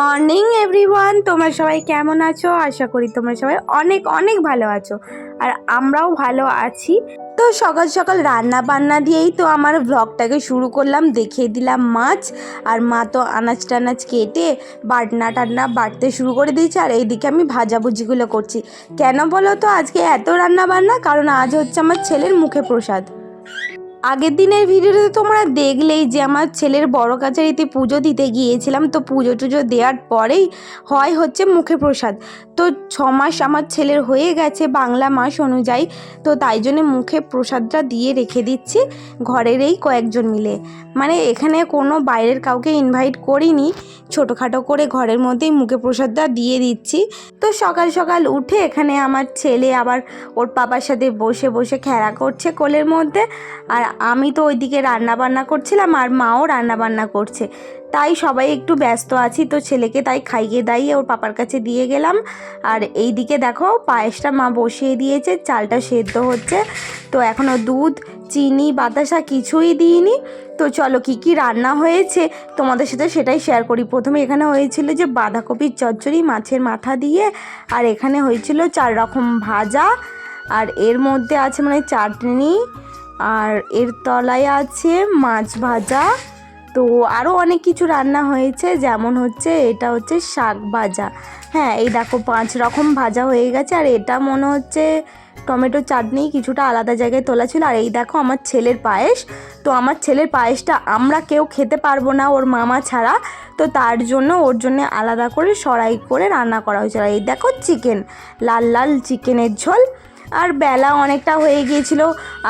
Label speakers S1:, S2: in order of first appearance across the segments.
S1: Morning, everyone. তোমরা সবাই কেমন আছো? আশা করি তোমরা সবাই অনেক অনেক ভালো আছো। আর আমরাও ভালো আছি। তো সকাল সকাল রান্না বান্না দিয়েই তো আমার ব্লগটাকে শুরু করলাম। দেখিয়ে দিলাম মাছ। আর মা তো আনাজ টানাজ কেটে বাটনা টাটনা বাটতে শুরু করে দিয়েছে। আর এইদিকে আমি ভাজাভুজিগুলো করছি। কেন বলো তো, আজকে এত রান্না বান্না কারণ আজ হচ্ছে আমার ছেলের মুখে প্রসাদ। আগের দিনের ভিডিওতে তোমরা দেখলেই যে আমার ছেলের বড় কাছারিতে পুজো দিতে গিয়েছিলাম, তো পুজো টুজো দেওয়ার পরেই হয় হচ্ছে মুখে প্রসাদ। তো ছ মাস আমার ছেলের হয়ে গেছে বাংলা মাস অনুযায়ী, তো তাই জন্য মুখে প্রসাদটা দিয়ে রেখে দিচ্ছি ঘরেরই কয়েকজন মিলে। মানে এখানে কোনো বাইরের কাউকে ইনভাইট করিনি, ছোটোখাটো করে ঘরের মধ্যেই মুখে প্রসাদটা দিয়ে দিচ্ছি। তো সকাল সকাল উঠে এখানে আমার ছেলে আবার ওর পাপার সাথে বসে বসে খেলা করছে কোলের মধ্যে, আর আমি তো ওইদিকে রান্না বান্না করছিলাম আর মাও রান্না বান্না করছে। তাই সবাই একটু ব্যস্ত আছি, তো ছেলেকে তাই খাইয়ে দাইয়ে ওর পাপার কাছে দিয়ে গেলাম। আর এই দিকে দেখো পায়েসটা মা বসিয়ে দিয়েছে, চালটা সেদ্ধ হচ্ছে। তো এখনও দুধ, চিনি, বাতাসা কিছুই দিইনি। তো চলো কি কি রান্না হয়েছে তোমাদের সাথে সেটাই শেয়ার করি। প্রথমে এখানে হয়েছিল যে বাঁধাকপির চচ্চড়ি মাছের মাথা দিয়ে, আর এখানে হয়েছিল চার রকম ভাজা। আর এর মধ্যে আছে মানে চাটনি আর এর তলায় আছে মাছ ভাজা। তো আরও অনেক কিছু রান্না হয়েছে, যেমন হচ্ছে এটা হচ্ছে শাক ভাজা। হ্যাঁ এই দেখো পাঁচ রকম ভাজা হয়ে গেছে, আর এটা মনে হচ্ছে টমেটো চাটনি কিছুটা আলাদা জায়গায় তোলা ছিল। আর এই দেখো আমার ছেলের পায়েস। তো আমার ছেলের পায়েসটা আমরা কেউ খেতে পারব না ওর মামা ছাড়া। তো তার জন্য ওর জন্য আলাদা করে সরাই করে রান্না করা হয়েছে। আর এই দেখো চিকেন, লাল লাল চিকেনের ঝোল। আর বেলা অনেকটা হয়ে গিয়েছিল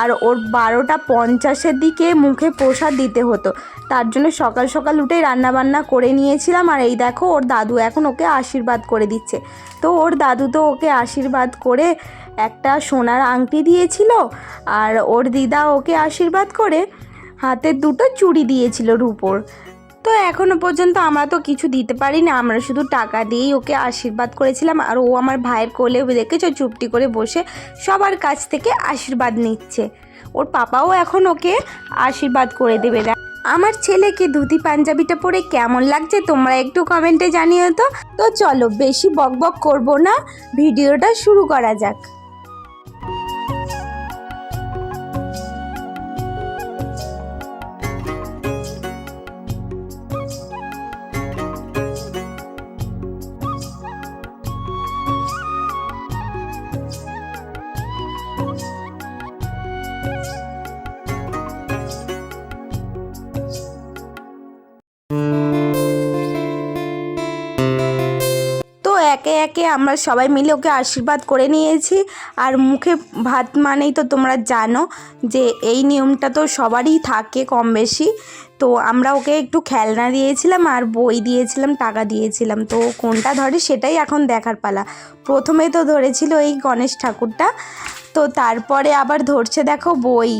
S1: আর ওর বারোটা পঞ্চাশের দিকে মুখে প্রসাদ দিতে হতো। তার জন্য সকাল সকাল উঠেই রান্নাবান্না করে নিয়েছিলাম আর এই দেখো ওর দাদু এখন ওকে আশীর্বাদ করে দিচ্ছে। তো ওর দাদু তো ওকে আশীর্বাদ করে একটা সোনার আংটি দিয়েছিল আর ওর দিদা ওকে আশীর্বাদ করে হাতের দুটো চুড়ি দিয়েছিল রূপোর। তো এখনও পর্যন্ত আমরা তো কিছু দিতে পারি না আমরা শুধু টাকা দিয়েই ওকে আশীর্বাদ করেছিলাম আর ও আমার ভাইয়ের কোলে দেখেছ চুপটি করে বসে সবার কাছ থেকে আশীর্বাদ নিচ্ছে। ওর পাপাও এখন ওকে আশীর্বাদ করে দেবে। আমার ছেলেকে ধুতি পাঞ্জাবিটা পরে কেমন লাগছে তোমরা একটু কমেন্টে জানিও তো। তো চলো বেশি বক বক করব না, ভিডিওটা শুরু করা যাক। একে একে আমরা সবাই মিলে ওকে আশীর্বাদ করে নিয়েছি। আর মুখে ভাত মানেই তো তোমরা জানো যে এই নিয়মটা তো সবারই থাকে কম বেশি। তো আমরা ওকে একটু খেলনা দিয়েছিলাম আর বই দিয়েছিলাম, টাকা দিয়েছিলাম। তো কোনটা ধরে সেটাই এখন দেখার পালা। প্রথমে তো ধরেছিল এই গণেশ ঠাকুরটা। তো তারপরে আবার ধরছে দেখো বই।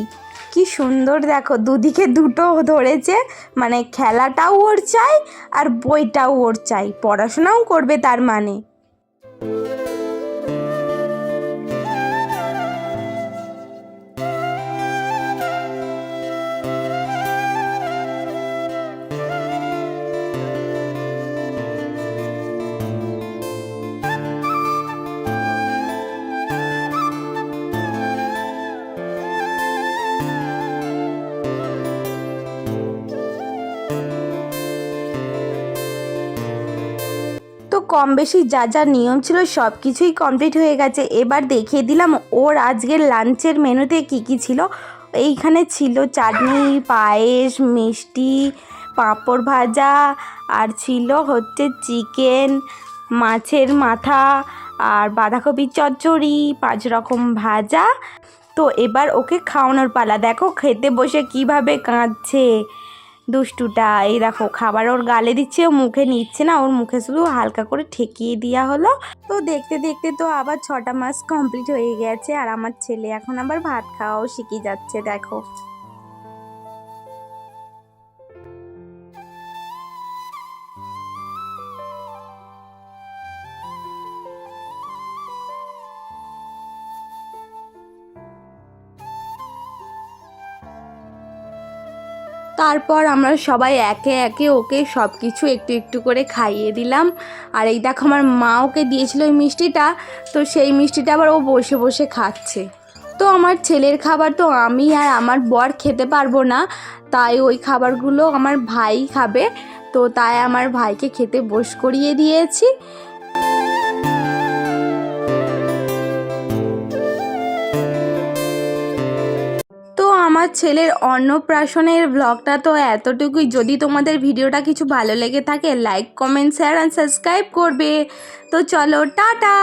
S1: কি সুন্দর দেখো, দুদিকে দুটো ধরেছে। মানে খেলাটাও ওর চাই আর বইটাও ওর চাই। পড়াশোনাও করবে তার মানে। কম বেশি যা যা নিয়ম ছিল সব কিছুই কমপ্লিট হয়ে গেছে। এবার দেখিয়ে দিলাম ওর আজকের লাঞ্চের মেনুতে কি কি ছিল। এইখানে ছিল চাটনি, পায়েস, মিষ্টি, পাঁপড় ভাজা, আর ছিল হচ্ছে চিকেন, মাছের মাথা, আর বাঁধাকপির চচ্চড়ি, পাঁচ রকম ভাজা। তো এবার ওকে খাওয়ানোর পালা। দেখো খেতে বসে কীভাবে কাঁদছে। দুষ্টুটা, এই দেখো, খাবার ওর গালে দিচ্ছে, ও মুখে নিচ্ছে না, ওর মুখে শুধু হালকা করে ঠেকিয়ে দেওয়া হলো। তো দেখতে দেখতে তো আবার ছটা মাস কমপ্লিট হয়ে গেছে, আর আমার ছেলে এখন আবার ভাত খাওয়াও শিখে যাচ্ছে, দেখো। তারপর আমরা সবাই একে একে ওকে সব কিছু একটু একটু করে খাইয়ে দিলাম। আর এই দেখো আমার মা ওকে দিয়েছিল ওই মিষ্টিটা। তো সেই মিষ্টিটা আবার ও বসে বসে খাচ্ছে। তো আমার ছেলের খাবার তো আমি আর আমার বর খেতে পারব না। তাই ওই খাবারগুলো আমার ভাই খাবে। তো তাই আমার ভাইকে খেতে বস করিয়ে দিয়েছি। ছেলের অন্নপ্রাশনের ব্লগটা তো এতটুকুই। যদি তোমাদের ভিডিওটা কিছু ভালো লেগে থাকে like comment share and subscribe করবে। তো চলো, টাটা!